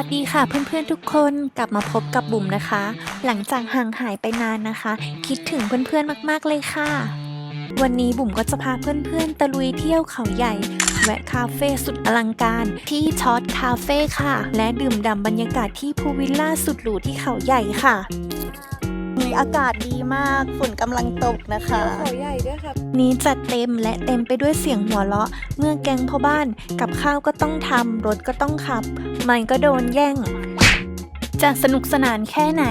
วัสดีค่ะเพื่อนๆทุกคนกลับมาพบกับบุ๋มนะคะ หลังจากห่างหายไปนานนะคะ คิดถึงเพื่อนๆมากๆเลยค่ะ วันนี้บุ๋มก็จะพาเพื่อนๆตะลุยเที่ยวเขาใหญ่ แวะคาเฟ่สุดอลังการที่ช็อตคาเฟ่ค่ะ และดื่มด่ำบรรยากาศที่พูลวิลล่าสุดหรูที่เขาใหญ่ค่ะ อากาศดีมาก ฝนกำลังตกนะคะ เขาใหญ่ด้วยครับ นี้จัดเต็มและเต็มไปด้วยเสียงหัวเราะ เมื่อแก๊งพ่อบ้านกับข้าวก็ต้องทำรถก็ต้องขับ มันก็โดนแย่ง จะสนุกสนานแค่ไหน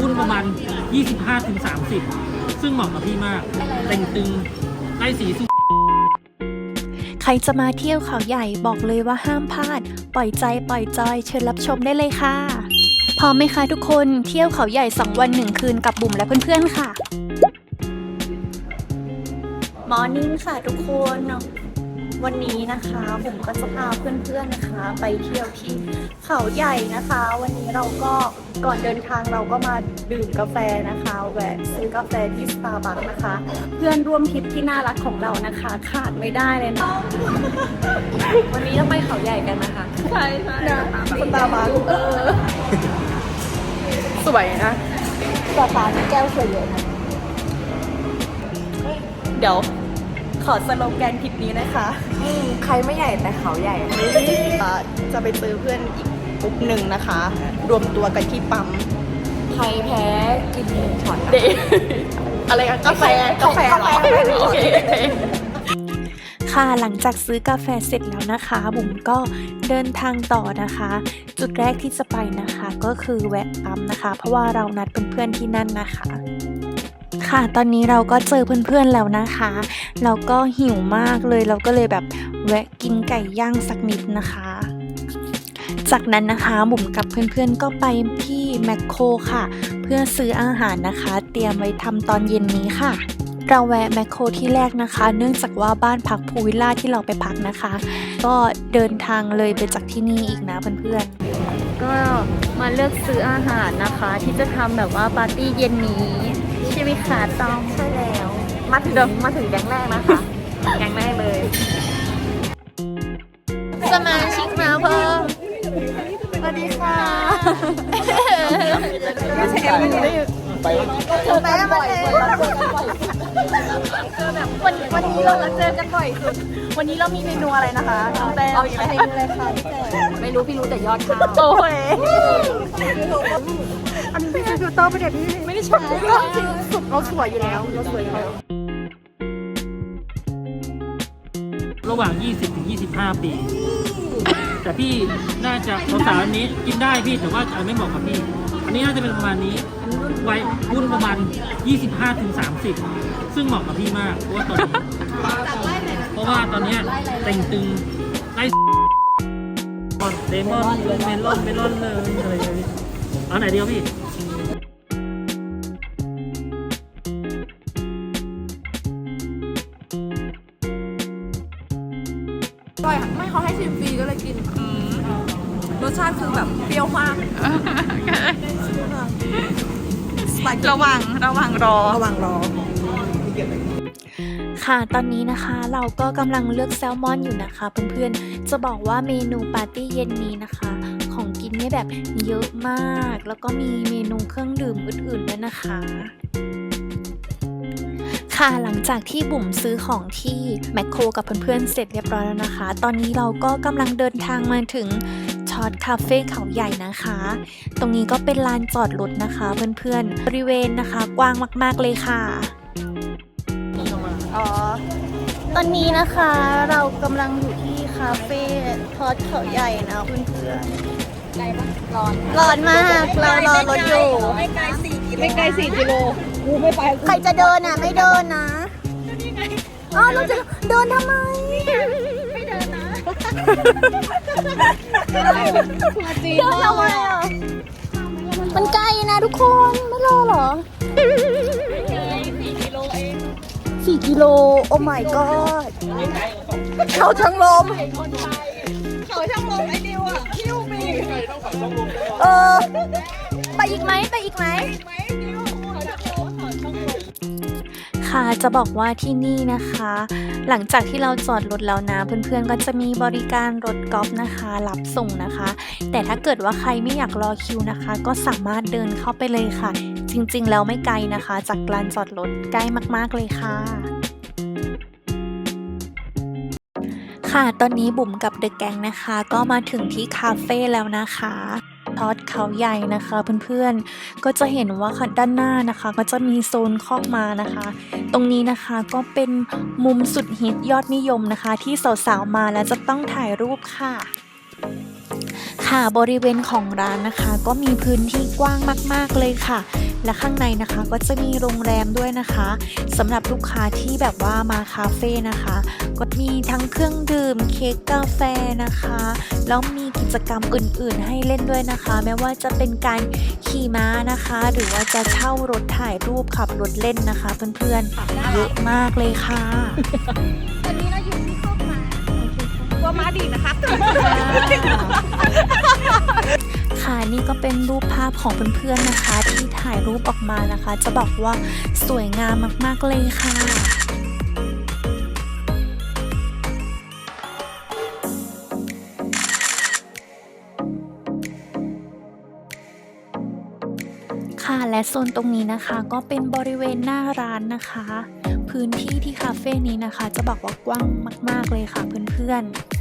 รุ่นประมาณ 25ถึง30 ซึ่งเหมาะกับพี่มาก เต็งตึงไล่สีสุใค รจะมาเที่ยวเขาใหญ่บอกเลยว่าห้ามพลาด ปล่อยใจปล่อยจอย เชิญรับชมได้เลยค่ะ พร้อมไหมคะทุกคนเที่ยวเขาใหญ่ 2 วัน 1 คืนกับบุ๋มและเพื่อนๆค่ะมอร์นิ่งค่ะทุกคน วันนี้นะคะผมก็จะพาเพื่อนๆนะคะ ไปเที่ยวที่เขาใหญ่นะคะ วันนี้เราก็ก่อนเดินทางเราก็มาดื่มกาแฟนะคะแวะซื้อกาแฟที่สตาร์บัคนะคะ เพื่อนร่วมทริปที่น่ารักของเรานะคะ ขาดไม่ได้เลยนะวันนี้เราไปเขาใหญ่กันนะคะใช่ใช่สตาร์บัคเออสวยนะสตาร์บัคแก้วสวยเลยนะเดี๋ยว ขอสโลแกนทริปนี้นะคะใครไม่ใหญ่แต่เขาใหญ่อ่าจะไปเจอเพื่อนอีกกลุ่มหนึ่งนะคะ รวมตัวกันที่ปั๊มใครแพ้กินช็อตเดอะไรกันกาแฟกาแฟเหรอโอเคค่ะหลังจากซื้อกาแฟเสร็จแล้วนะคะบุ๋มก็เดินทางต่อนะคะ จุดแรกที่จะไปนะคะ ก็คือแวะปั๊มนะคะ เพราะว่าเรานัดเพื่อนๆที่นั่นนะคะ ค่ะ ตอนนี้เราก็เจอเพื่อนๆแล้วนะคะ เราก็หิวมากเลย เราก็เลยแบบแวะกินไก่ย่างสักนิดนะคะ จากนั้นนะคะบุ๋มกับเพื่อนๆก็ไปที่แมคโครค่ะ เพื่อซื้ออาหารนะคะ เตรียมไว้ทำตอนเย็นนี้ค่ะเราแวะแมคโครที่แรกนะคะ เนื่องจากว่าบ้านพักพูลวิลล่าที่เราไปพักนะคะ ก็เดินทางเลยไปจากที่นี่อีกนะเพื่อนๆ ก็มาเลือกซื้ออาหารนะคะ ที่จะทำแบบว่าปาร์ตี้เย็นนี้ ช่ไหมคะตองใช่แล้ว มาถึงมาถึงแก๊งแรกนะคะ แก๊งแรกเลย สมาชิกมาเพิ่มสวัสดีค่ะไม่ใช่แอมไม่ได้ถึงแม้มันเองวันวันนี้เราเจอกันบ่อยสุด วันนี้เรามีเมนูอะไรนะคะน้องแต้มเอาอีกไหมเมนูอะไรคะพี่แต้มไม่รู้พี่รู้แต่ยอดข้าวโอ้ย อันนี้พี่ใช้ฟิลเตอร์ประเดี๋ยวพี่ไม่ได้ใช้จริงสุดเราสวยอยู่แล้วเราสวยอยู่แล้วระหว่าง 20ถึง25 ปี แต่พี่น่าจะสาวๆอันนี้กินได้พี่แต่ว่าอาจจะไม่เหมาะกับพี่ อันนี้น่าจะเป็นประมาณนี้วัยรุ่นประมาณ 25ถึง30 ซึ่งเหมาะกับพี่มากเพราะว่าตอนนี้เพราะว่าตอนเนี้ยเต็งตึงไล่เลมอนเมลอนเมลอนเลยอะไรเลยเอาไหนเดียวพี่ ระวังระวังรอ ระวังรอ ค่ะ ตอนนี้นะคะเราก็กำลังเลือกแซลมอนอยู่นะคะเพื่อนๆ จะบอกว่าเมนูปาร์ตี้เย็นนี้นะคะ ของกินเนี่ยแบบเยอะมาก แล้วก็มีเมนูเครื่องดื่มอื่นๆด้วยนะคะ ค่ะหลังจากที่บุ๋มซื้อของที่แมคโครกับเพื่อนๆเสร็จเรียบร้อยแล้วนะคะ ตอนนี้เราก็กำลังเดินทางมาถึง ช็อตคาเฟ่เขาใหญ่นะคะ ตรงนี้ก็เป็นลานจอดรถนะคะเพื่อนๆ บริเวณนะคะกว้างมากๆเลยค่ะ อ๋อ ตอนนี้นะคะเรากำลังอยู่ที่คาเฟ่ทอดเขาใหญ่นะเพื่อนๆไกลปะร้อน ร้อนมากเรารอรถอยู่ ไม่ไกลสี่กิโลไม่ไกลสี่กิโลกูไม่ไป ใครจะเดินอะ ไม่เดินนะอ้าวเราจะเดินทำไมไม่ เดินเดินทำไมอะมันไกลนะทุกคนไม่รอเหรอสี่กิโลโอ้ my god เขาช่างลมเขาช่างลมไอ้ดิวอะคิวปีเออไปอีกไหมไปอีกไหม ค่ะ จะบอกว่าที่นี่นะคะ หลังจากที่เราจอดรถแล้วนะเพื่อนๆก็จะมีบริการรถกอล์ฟนะคะ รับส่งนะคะ แต่ถ้าเกิดว่าใครไม่อยากรอคิวนะคะ ก็สามารถเดินเข้าไปเลยค่ะ จริงๆแล้วไม่ไกลนะคะ จากลานจอดรถใกล้มากๆเลยค่ะค่ะ ตอนนี้บุ๋มกับเดอะแกงนะคะ ก็มาถึงที่คาเฟ่แล้วนะคะ ทอดเขาใหญ่นะคะ เพื่อนๆ ก็จะเห็นว่าด้านหน้านะคะ ก็จะมีโซนคอกมานะคะ ตรงนี้นะคะก็เป็นมุมสุดฮิตยอดนิยมนะคะ ที่สาวๆมาแล้วจะต้องถ่ายรูปค่ะ ค่ะบริเวณของร้านนะคะ ก็มีพื้นที่กว้างมาก ๆ เลยค่ะ และข้างในนะคะก็จะมีโรงแรมด้วยนะคะสำหรับลูกค้าที่แบบว่ามาคาเฟ่นะคะ ก็มีทั้งเครื่องดื่มเค้กกาแฟนะคะ แล้วมีกิจกรรมอื่นๆ ให้เล่นด้วยนะคะ ไม่ว่าจะเป็นการขี่ม้านะคะ หรือว่าจะเช่ารถถ่ายรูปขับรถเล่นนะคะ เพื่อนๆเยอะมากเลยค่ะตอนนี้เราอยู่ที่คอกม้า ตัวมาดีนะคะค่ะนี่ก็เป็นรูปภาพของเพื่อนๆนะคะ ที่ถ่ายรูปออกมานะคะ จะบอกว่าสวยงามมากๆเลยค่ะค่ะและโซนตรงนี้นะคะก็เป็นบริเวณหน้าร้านนะคะ พื้นที่ที่คาเฟ่นี้นะคะ จะบอกว่ากว้างมาก ๆ เลยค่ะเพื่อน ๆ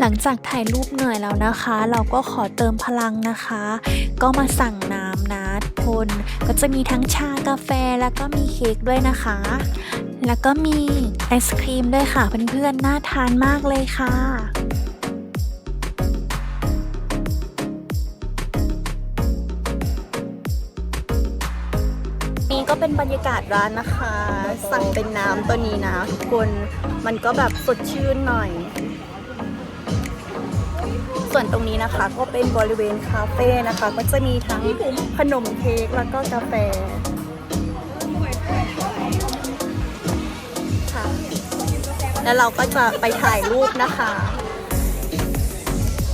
หลังจากถ่ายรูปเหนื่อยแล้วนะคะ เราก็ขอเติมพลังนะคะ ก็มาสั่งน้ำนะทุกคนก็จะมีทั้งชากาแฟแล้วก็มีเค้กด้วยนะคะ แล้วก็มีไอศครีมด้วยค่ะเพื่อนๆน่าทานมากเลยค่ะนี่ก็เป็นบรรยากาศร้านนะคะ สั่งเป็นน้ำตัวนี้นะทุกคนมันก็แบบสดชื่นหน่อย ส่วนตรงนี้นะคะก็เป็นบริเวณคาเฟ่นะคะ ก็จะมีทั้งขนมเค้กแล้วก็กาแฟค่ะแล้วเราก็จะไปถ่ายรูปนะคะ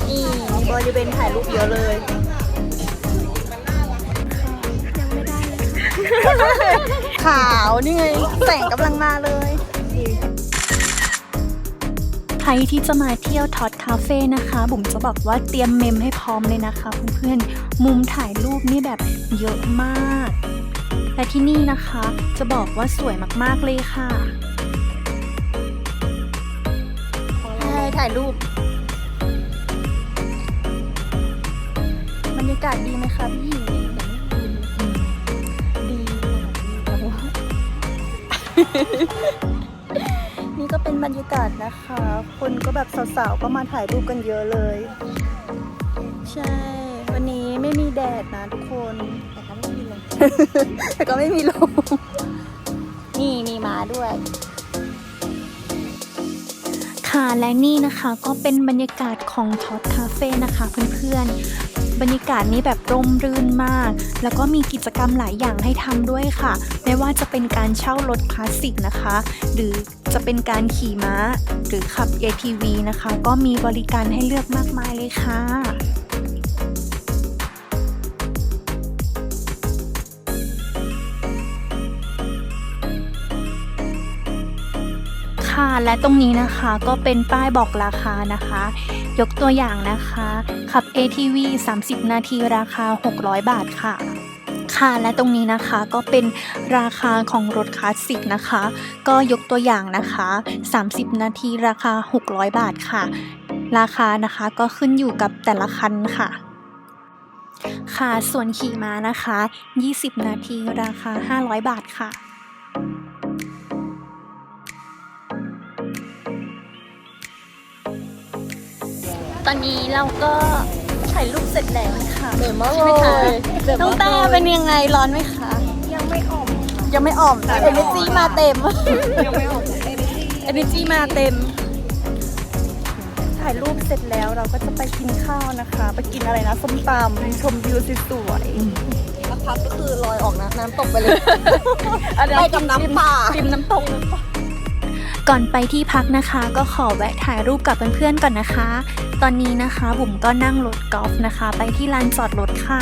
นี่มีบริเวณถ่ายรูปเยอะเลยขาวนี่ไงแสงกำลังมาเลย ใครที่จะมาเที่ยวท็อดคาเฟ่นะคะ บุ๋มจะบอกว่าเตรียมเมมให้พร้อมเลยนะคะเพื่อนๆ มุมถ่ายรูปนี่แบบเยอะมาก และที่นี่นะคะจะบอกว่าสวยมากๆเลยค่ะใช่ถ่ายรูปบรรยากาศดีไหมคะพี่ดีแต่ว่านี่ก็ เป็นบรรยากาศนะคะ คนก็แบบสาวๆ ก็มาถ่ายรูปกันเยอะเลย ใช่ วันนี้ไม่มีแดดนะทุกคน แต่ก็ไม่มีลมนี่มีมาด้วยค่ะและนี่นะคะก็เป็นบรรยากาศของท็อตคาเฟ่นะคะเพื่อนๆ บรรยากาศนี้แบบร่มรื่นมาก แล้วก็มีกิจกรรมหลายอย่างให้ทำด้วยค่ะ ไม่ว่าจะเป็นการเช่ารถคลาสสิกนะคะ หรือ จะเป็นการขี่ม้าหรือขับ ATV นะคะ ก็มีบริการให้เลือกมากมายเลยค่ะค่ะและตรงนี้นะคะก็เป็นป้ายบอกราคานะคะ ยกตัวอย่างนะคะ ขับ ATV 30 นาทีราคา 600 บาทค่ะ ค่ะและตรงนี้นะคะก็เป็นราคาของรถคลาสสิกนะคะ ก็ยกตัวอย่างนะคะ 30 นาทีราคา 600 บาทค่ะ ราคานะคะก็ขึ้นอยู่กับแต่ละคันค่ะ ค่ะส่วนขี่ม้านะคะ 20 นาทีราคา 500 บาทค่ะตอนนี้เราก็ ถ่ายรูปเสร็จแล้วค่ะเหนื่อยมากใช่ไหมคะเลยน้องตาเป็นยังไงร้อนไหมคะ ยังไม่ออกยังไม่อ่อมเอเนจีมาเต็ม ยังไม่ออกเอเนจีมาเต็ม ถ่ายรูปเสร็จแล้วเราก็จะไปกินข้าวนะคะ ไปกินอะไรนะส้มตำชมวิวสวยๆสักพักก็คือลอยออกนะน้ำตกไปเลยไปไปกักับบน้ำน้ำปลาป่าริมน้ำตก ก่อนไปที่พักนะคะ ก็ขอแวะถ่ายรูปกับเพื่อนๆก่อนนะคะ ตอนนี้นะคะบุ๋มก็นั่งรถกอล์ฟนะคะ ไปที่ลานจอดรถค่ะ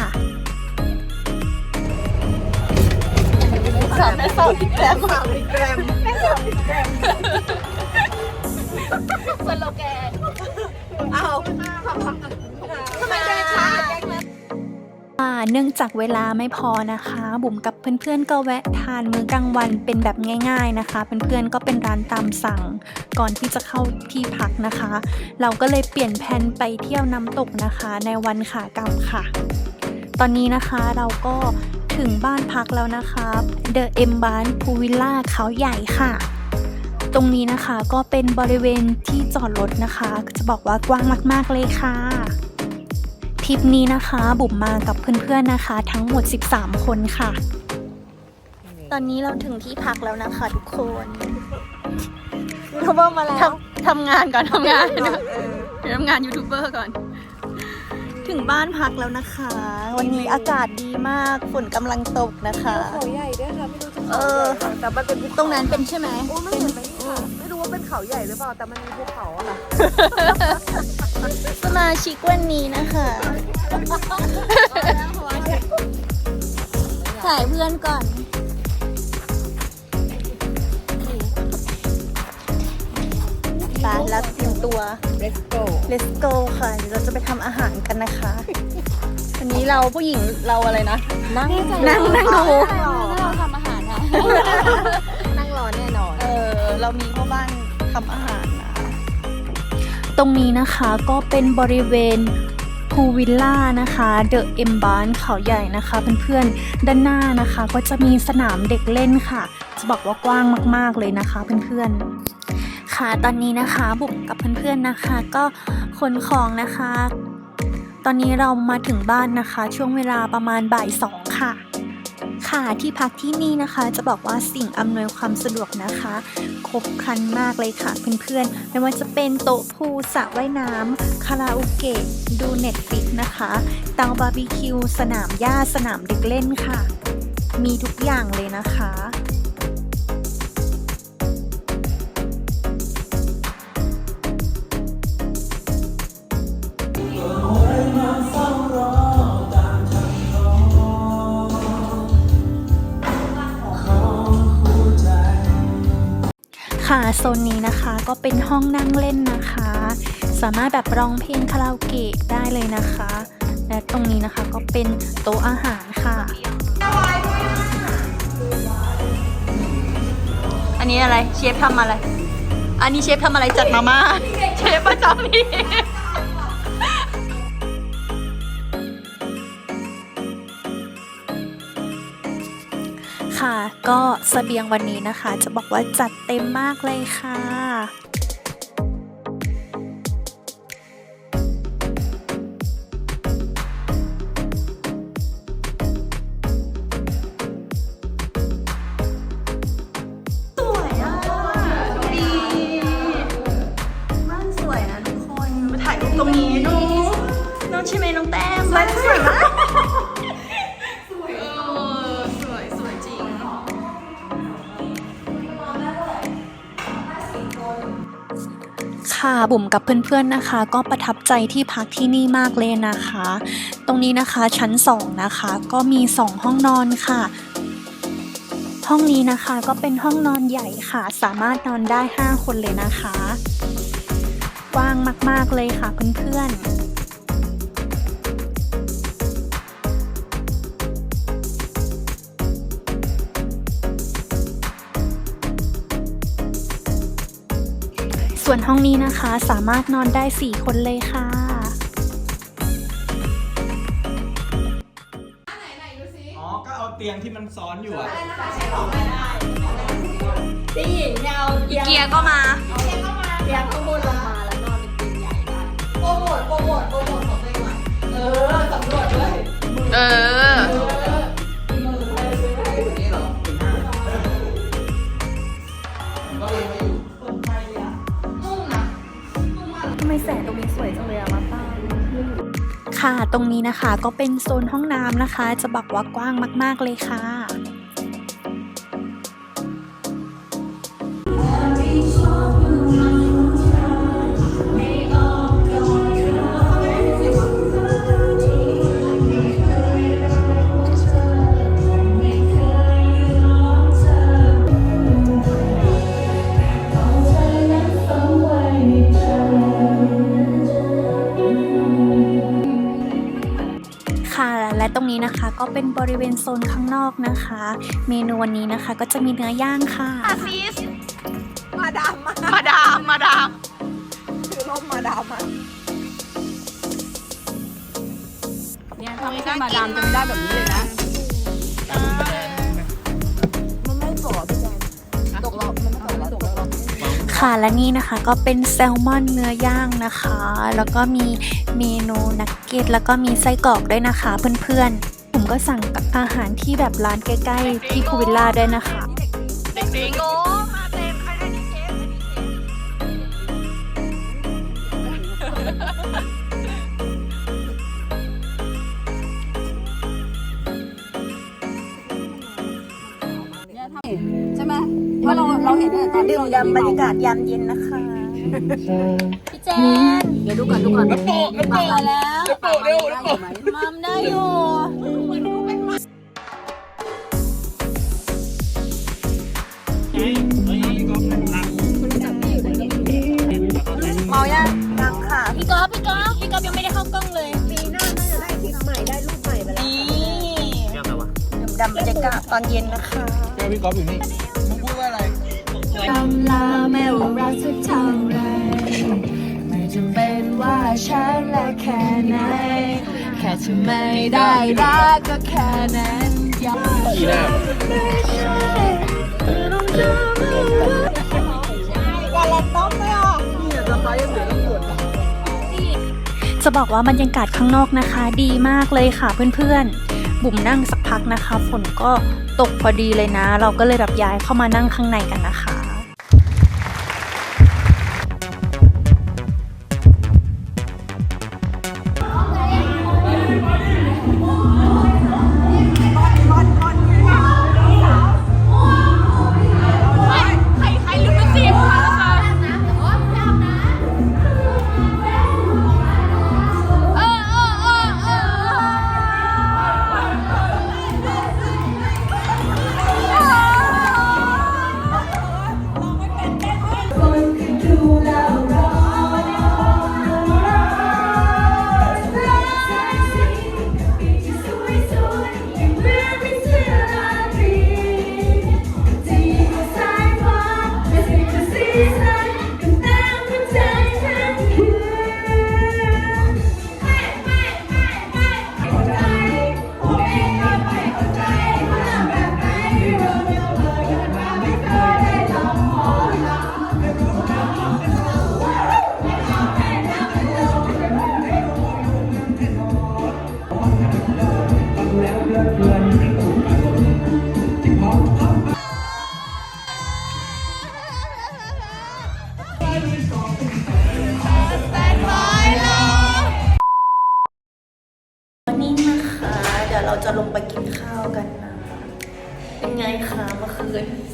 สามแม่สาวติดแกรมสาวติดแกรมแม่สาวติดแกรมสโลแกนเอาทำไมแกช้าแกงอ่า เนื่องจากเวลาไม่พอนะคะ บุ๋มกับเพื่อนๆก็แวะทานมื้อกลางวันเป็นแบบง่าย ๆนะคะ เพื่อนๆก็เป็นร้านตามสั่ง ก่อนที่จะเข้าที่พักนะคะ เราก็เลยเปลี่ยนแผนไปเที่ยวน้ำตกนะคะ ในวันขากลับค่ะ ตอนนี้นะคะเราก็ถึงบ้านพักแล้วนะคะ The M b a n p o o Villa เขาใหญ่ค่ะ ตรงนี้นะคะก็เป็นบริเวณที่จอดรถนะคะ จะบอกว่ากว้างมากๆเลยค่ะ ทริปนี้นะคะบุ๋มมากับเพื่อนๆนะคะ ทั้งหมด 13 คนค่ะ ตอนนี้เราถึงที่พักแล้วนะคะทุกคนยูทูบเบอร์มาแล้วทำทำงานก่อนทำงานเดี๋ยวทำงานยูทูบเบอร์ก่อน ถึงบ้านพักแล้วนะคะ วันนี้อากาศดีมากฝนกำลังตกนะคะ เขาใหญ่ด้วยค่ะไม่รู้จะเออ แต่มันเป็นภูตรงนั้นเป็นใช่ไหม โอ้ไม่เห็นไหมนี่ค่ะไม่รู้ว่า เป็นเขาใหญ่หรือเปล่า แต่มันมีภูเขาอะค่ะ สมาชิกวันนี้นะคะถ่ายเพื่อนก่อน ไปแล้วเตรียมตัว Let's go let's go ค่ะเดี๋ยวเราจะไปทำอาหารกันนะคะ วันนี้เราผู้หญิงเราอะไรนะ นั่งนั่งนั่งดูเราทำอาหารนะนั่งรอแน่นอน เออ เรามีพ่อบ้าน ทำอาหารนะ ตรงนี้นะคะก็เป็นบริเวณพูวิลล่านะคะเดอะเอ็มบานเขาใหญ่นะคะเพื่อนๆด้านหน้านะคะ ก็จะมีสนามเด็กเล่นค่ะ จะบอกว่ากว้างมากๆเลยนะคะเพื่อนๆค่ะตอนนี้นะคะบุ๋มกับเพื่อนๆนะคะ ก็ขนของนะคะ ตอนนี้เรามาถึงบ้านนะคะ ช่วงเวลาประมาณบ่ายสองค่ะ ค่ะที่พักที่นี่นะคะ จะบอกว่าสิ่งอำนวยความสะดวกนะคะ ครบครันมากเลยค่ะเพื่อนๆไม่ว่าจะเป็นโต๊ะพูสระว่ายน้ำคาราโอเกะดูเน็ตฟิกนะคะเตาบาร์บีคิว สนามหญ้าสนามเด็กเล่นค่ะ มีทุกอย่างเลยนะคะ โซนนี้นะคะก็เป็นห้องนั่งเล่นนะคะ สามารถแบบร้องเพลงคาราโอเกะได้เลยนะคะ และตรงนี้นะคะก็เป็นโต๊ะอาหารค่ะ อันนี้อะไรเชฟทำอะไร อันนี้เชฟทำอะไรจัดมาม่าเชฟประจำนี่ ค่ะ ก็สเสบียงวันนี้นะคะ จะบอกว่าจัดเต็มมากเลยค่ะ บุ๋มกับเพื่อนๆนะคะ ก็ประทับใจที่พักที่นี่มากเลยนะคะ ตรงนี้นะคะชั้น 2 นะคะ ก็มี 2 ห้องนอนค่ะ ห้องนี้นะคะก็เป็นห้องนอนใหญ่ค่ะ สามารถนอนได้ 5 คนเลยนะคะ กว้างมากๆเลยค่ะเพื่อนๆ ส่วนห้องนี้นะคะสามารถนอนได้ 4 คนเลยค่ะ อ๋อ ก็เอาเตียงที่มันซ้อนอยู่อะอีเกียก็มาเตียงข้างบนลงมาแล้วนอนเป็นเตียงใหญ่ได้โปรโมทโปรโมทโปรโมทของตัวเองหน่อยเออสำรวจด้วย เออ ตรงนี้นะคะก็เป็นโซนห้องน้ำนะคะ จะบอกว่ากว้างมาก ๆเลยค่ะ ก็เป็นบริเวณโซนข้างนอกนะคะ เมนูวันนี้นะคะก็จะมีเนื้อย่างค่ะมาดามมามาดามมาดามถือร่มมาดามมาเนี่ยถ้าไม่ใช่มาดามจะไม่ได้แบบนี้เลยนะมันไม่กรอบพี่แจนตกรอบมันไม่ตกรอบตกรอบค่ะและนี่นะคะก็เป็นแซลมอนเนื้อย่างนะคะ แล้วก็มีเมนูนักเก็ตแล้วก็มีไส้กรอกด้วยนะคะเพื่อนๆผม ก็สั่งอาหารที่แบบร้านใกล้ ๆ ที่พูวิลล่าด้วยนะคะ เด็กๆโอ้มาเต็มใครได้นี่เชฟใช่ไหมเพราะเราเราเห็นเนี่ยตอนที่ดื่เรามด่ำบรรยากาศยามเย็นนะคะ พี่แจนเดี๋ยวดูก่อนดูก่อนน้ำโปะน้ำโปะแล้วน้ำโปะเร็วน้ำโปะมัมได้อยู่ เมายังยังค่ะ พี่ก๊อฟพี่ก๊อฟพี่ก๊อฟยังไม่ได้เข้ากล้องเลยปีหน้าน่าจะได้คลิปใหม่ได้รูปใหม่ไปแล้วนี่เรียกอะไรวะดื่มด่ำบรรยากาศตอนเย็นนะคะเจอพี่ก๊อฟอยู่นี่มึงพูดว่าอะไรตำลาแม้ว่ารักสักเท่าไรไม่จำเป็นว่าฉันและแค่ไหนแค่เธอไม่ได้รักก็แค่นั้นยอม อย่าไม่ใช่เธอต้องเจอมันว่าจะบอกว่าบรรยากาศข้างนอกนะคะ ดีมากเลยค่ะเพื่อนๆ บุ๋มนั่งสักพักนะคะ ฝนก็ตกพอดีเลยนะ เราก็เลยแบบย้ายเข้ามานั่งข้างในกันนะคะ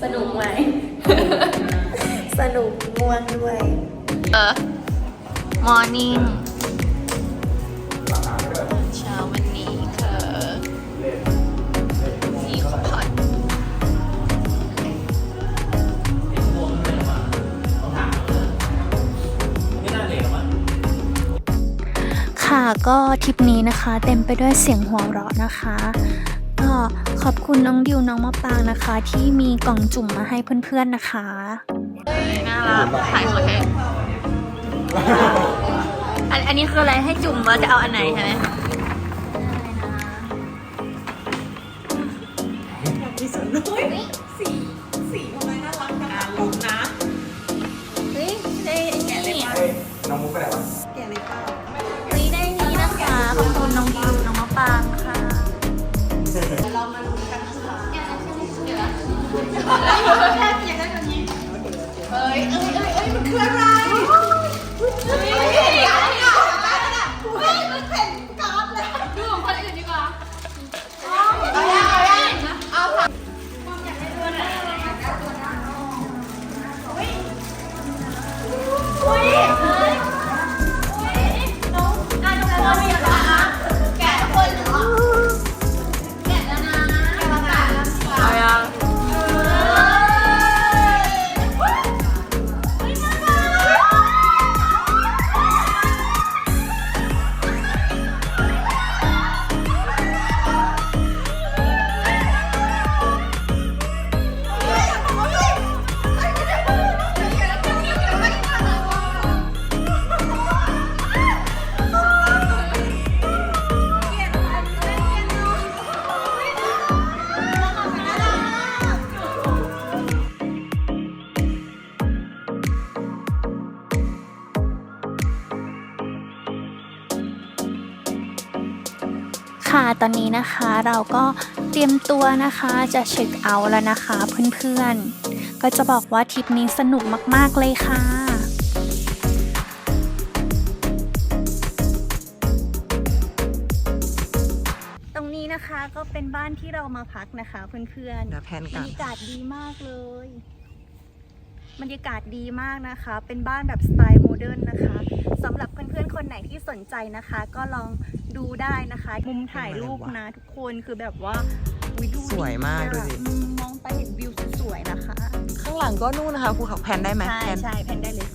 นสนุกไหม สนุกง่วงด้วย เออมอร์นิ่งเช้าวันนี้คือซีข้าวผัดไม่น่าเลยหรอวะค่ะก็ทริปนี้นะคะ เต็มไปด้วยเสียงหัวเราะนะคะก็ ขอบคุณน้องดิวน้องมะปางนะคะ ที่มีกล่องจุ่มมาให้เพื่อนๆนะคะน่ารักถ่ายหมดเลยอันอันนี้คืออะไรให้จุ่มว่าจะเอาอันไหนใช่ไหมสีทำไมน่ารักจังลุ้นนะ เฮ้ยได้นี่น้องมุกไปไหนวะแกเลยเปล่ เอ้ยเอ้ยเอ้ยเอ้ยมันคืออะไร ตอนนี้นะคะเราก็เตรียมตัวนะคะจะเช็คเอาท์แล้วนะคะเพื่อนๆ ก็จะบอกว่าทริปนี้สนุกมากๆเลยค่ะตรงนี้นะคะก็เป็นบ้านที่เรามาพักนะคะเพื่อนๆเดี๋ยวแพนบรกันรยากาศดีมากเลย บรรยากาศดีมากนะคะ เป็นบ้านแบบสไตล์โมเดิร์นนะคะสำหรับเพื่อนๆคนไหนที่สนใจนะคะ ก็ลอง ดูได้นะคะ มุมถ่ายรูปนะทุกคนคือแบบว่าอุ๊ดูสวยมากดูอะสิ อืมมองไปเห็นวิวสวยๆนะคะข้างหลังก็นู่นนะคะภูเขาแพนได้ไหมใช่แพน ใช่แพนได้เลย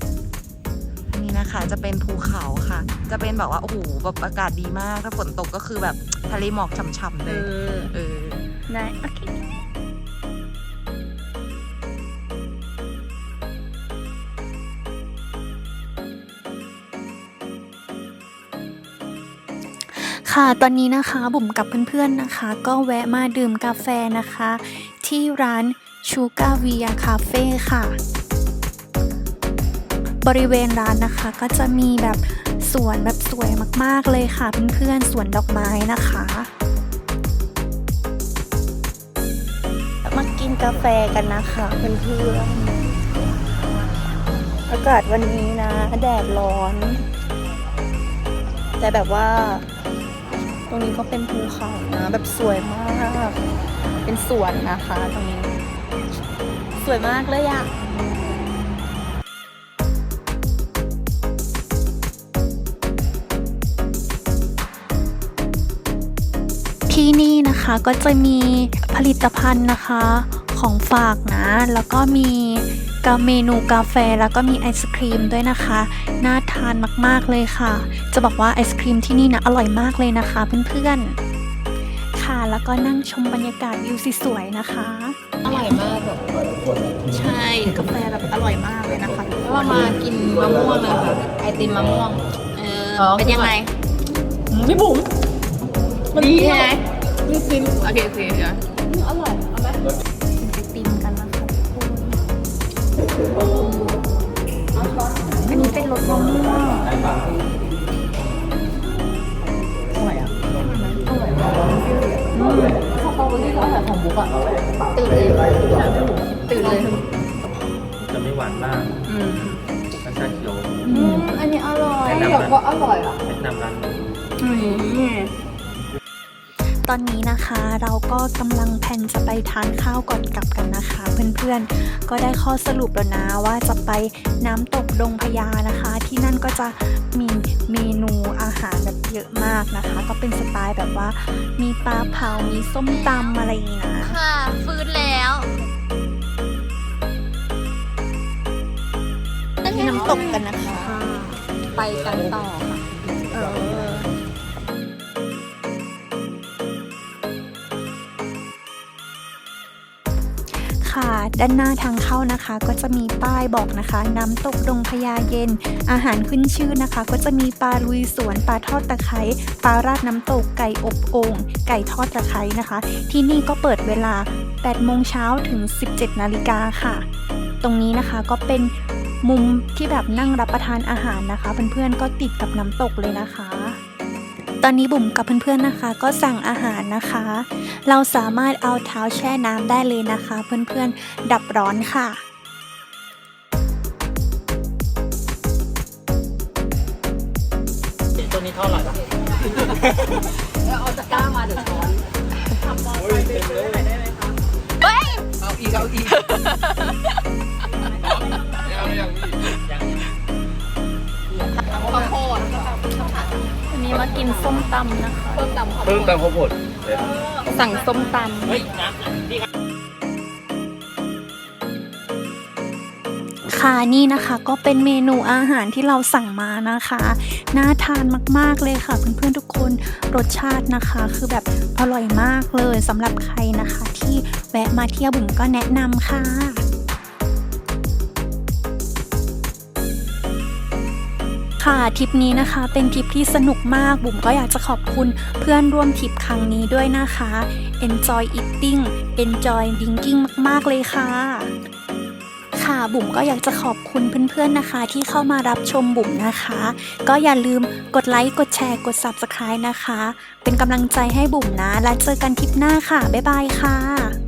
นี่นะคะจะเป็นภูเขาค่ะ จะเป็นแบบว่าโอ้โหแบบอากาศดีมาก ถ้าฝนตกก็คือแบบทะเลหมอกฉ่ำๆเอเลยอเออ ได้โอเค ค่ะ ตอนนี้นะคะบุ๋มกับเพื่อนๆนะคะ ก็แวะมาดื่มกาแฟนะคะ ที่ร้านชูการ์เวียคาเฟ่ค่ะ บริเวณร้านนะคะก็จะมีแบบสวนแบบสวยมากๆเลยค่ะเพื่อนๆสวนดอกไม้นะคะ มากินกาแฟกันนะคะเพื่อนๆอากาศวันนี้นะแดดร้อน แต่แบบว่า รงนี้ก็เป็นภูเขานะแบบสวยมาก เป็นสวนนะคะตรงนี้ สวยมากเลยอะที่นี่นะคะก็จะมีผลิตภัณฑ์นะคะของฝากนะ แล้วก็มี กาเมนูกาแฟแล้วก็มีไอศครีมด้วยนะคะ น่าทานมากๆเลยค่ะ จะบอกว่าไอศครีมที่นี่นะอร่อยมากเลยนะคะเพื่อนๆ ค่ะแล้วก็นั่งชมบรรยากาศวิวสวยๆนะคะ อร่อยมากแบบใช่กาแฟแบบอร่อยมากเลยนะคะทุกคเรานมากินมะม่วงนะคะไอติมมะม่วงเออ๋ออเป็นยังไงพี่บุ๋มมันดีเปรี้ยวไงนี่ซิมโอเคโอเคเดี๋ยวอร่อยเอาไหม อันนี้เป็นรสมะม่วงอร่อยอะอร่อยมากอืมสตรอเบอรี่ก็อร่อยของบุ๊กอะตื่นเลยตื่นเลยจะไม่หวานมากอืมรสชาติเขียวอืมอันนี้อร่อยแนะนำแบบว่าอร่อยอะแนะนำร้านนี้อืม ตอนนี้นะคะเราก็กำลังแพลนจะไปทานข้าวก่อนกลับกันนะคะ เพื่อนๆ ก็ได้ข้อสรุปแล้วนะว่าจะไปน้ำตกดงพญานะคะ ที่นั่นก็จะมีเมนูอาหารแบบเยอะมากนะคะ ก็เป็นสไตล์แบบว่า มีปลาเผา มีส้มตำอะไรอย่างนี้นะ ค่ะ ฟื้นแล้วที่น้ำตกกันนะคะ ไปกันต่อค่ะ ด้านหน้าทางเข้านะคะ ก็จะมีป้ายบอกนะคะ น้ำตกดงพญาเย็น อาหารขึ้นชื่อนะคะ ก็จะมีปลาลุยสวนปลาทอดตะไคร้ปลาราดน้ำตกไก่อบโอ่งไก่ทอดตะไคร้นะคะ ที่นี่ก็เปิดเวลา 8 โมงเช้าถึง 17 นาฬิกาค่ะ ตรงนี้นะคะก็เป็นมุมที่แบบนั่งรับประทานอาหารนะคะ เพื่อนๆก็ติดกับน้ำตกเลยนะคะ ตอนนี้บุ๋มกับเพื่อนๆนะคะ ก็สั่งอาหารนะคะ เราสามารถเอาเท้าแช่น้ำได้เลยนะคะ เพื่อนๆดับร้อนค่ะตัวนี้เท่าไหร่ละ มากินส้มตำนะคะ เพิ่มตำข้าวโพเพิ่มดตามข้าวโพดสั่งส้มตเฮ้ยน้ำนี่ครับำค่ะนี่นะคะก็เป็นเมนูอาหารที่เราสั่งมานะคะ น่าทานมากๆเลยค่ะ เพื่อนๆทุกคนรสชาตินะคะ คือแบบอร่อยมากเลยสำหรับใครนะคะ ที่แวะมาเที่ยวบุ๋มก็แนะนำค่ะ ค่ะทริปนี้นะคะ เป็นทริปที่สนุกมากบุ๋มก็อยากจะขอบคุณเพื่อนร่วมทริปครั้งนี้ด้วยนะคะ enjoy eating enjoy drinking มาก ๆ เลยค่ะค่ะบุ๋มก็อยากจะขอบคุณเพื่อนๆนะคะ ที่เข้ามารับชมบุ๋มนะคะ ก็อย่าลืมกดไลค์กดแชร์กด Subscribe นะคะ เป็นกำลังใจให้บุ๋มนะ และเจอกันทริปหน้าค่ะ บ๊ายบายค่ะ